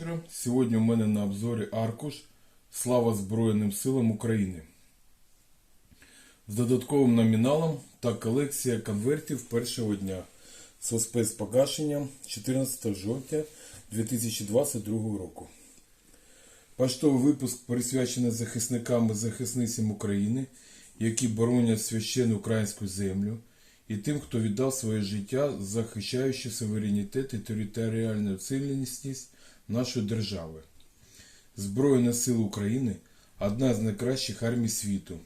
вечора. Сьогодні у мене на обзорі аркуш Слава Збройним силам України. З додатковим номіналом та колекція конвертів першого дня з спецпогашенням 14 жовтня 2022 року. Поштовий випуск присвячений захисникам і захисницям України, які боронять священну українську землю, і тим, хто віддав своє життя, захищаючи суверенітет і територіальну цілісність нашої держави. Збройні сили України одна з найкращих армій світу,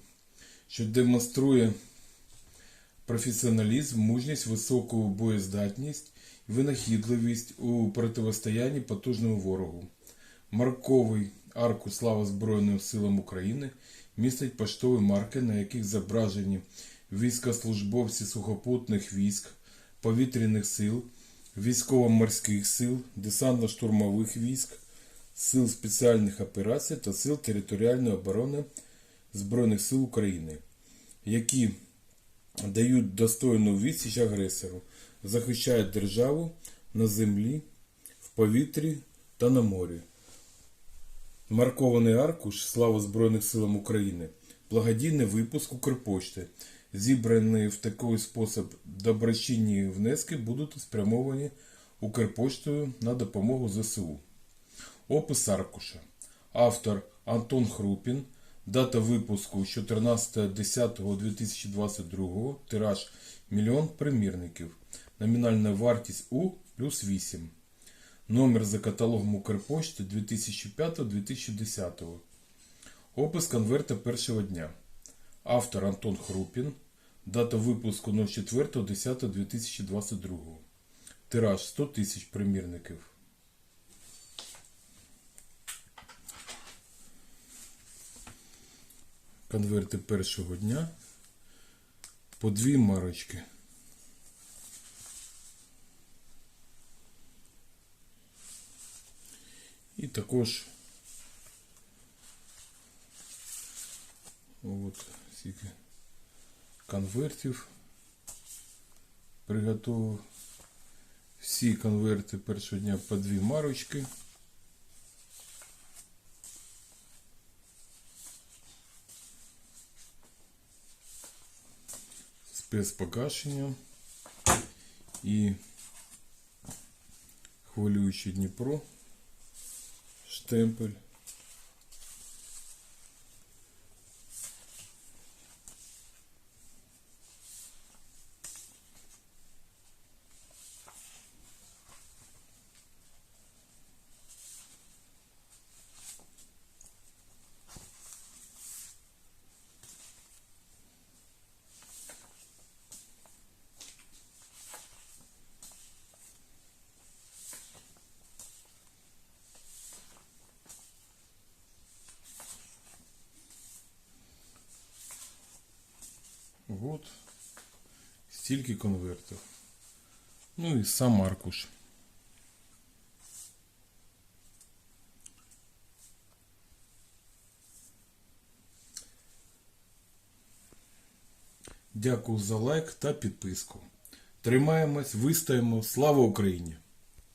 що демонструє професіоналізм, мужність, високу боєздатність і винахідливість у протистоянні потужному ворогу. Марковий арку Слава Збройним силам України містить поштові марки, на яких зображені військовослужбовці сухопутних військ, повітряних сил, військово-морських сил, десантно-штурмових військ, сил спеціальних операцій та сил територіальної оборони Збройних сил України, які дають достойну відсіч агресору, захищають державу на землі, в повітрі та на морі. Маркований аркуш Слава Збройних силам України. Благодійний випуск Укрпошти. Зібрані в такий спосіб доброчинні внески будуть спрямовані Укрпоштою на допомогу ЗСУ. Опис аркуша. Автор Антон Хрупін. Дата випуску 14.10.2022. Тираж мільйон примірників. Номінальна вартість У плюс 8. Номер за каталогом Укрпошти 2005-2010. Опис конверта першого дня. Автор Антон Хрупін. Дата випуску 04.10.2022. Тираж 100 тисяч примірників. Конверти першого дня. По дві марочки. І також от стільки конвертів приготував. Всі конверти першого дня по дві марочки. Спецпогашення і хвилюючий Дніпро штемпель. Вот. Стільки конвертів. Ну і сам аркуш. Дякую за лайк та підписку. Тримаємось, вистоїмо. Слава Україні!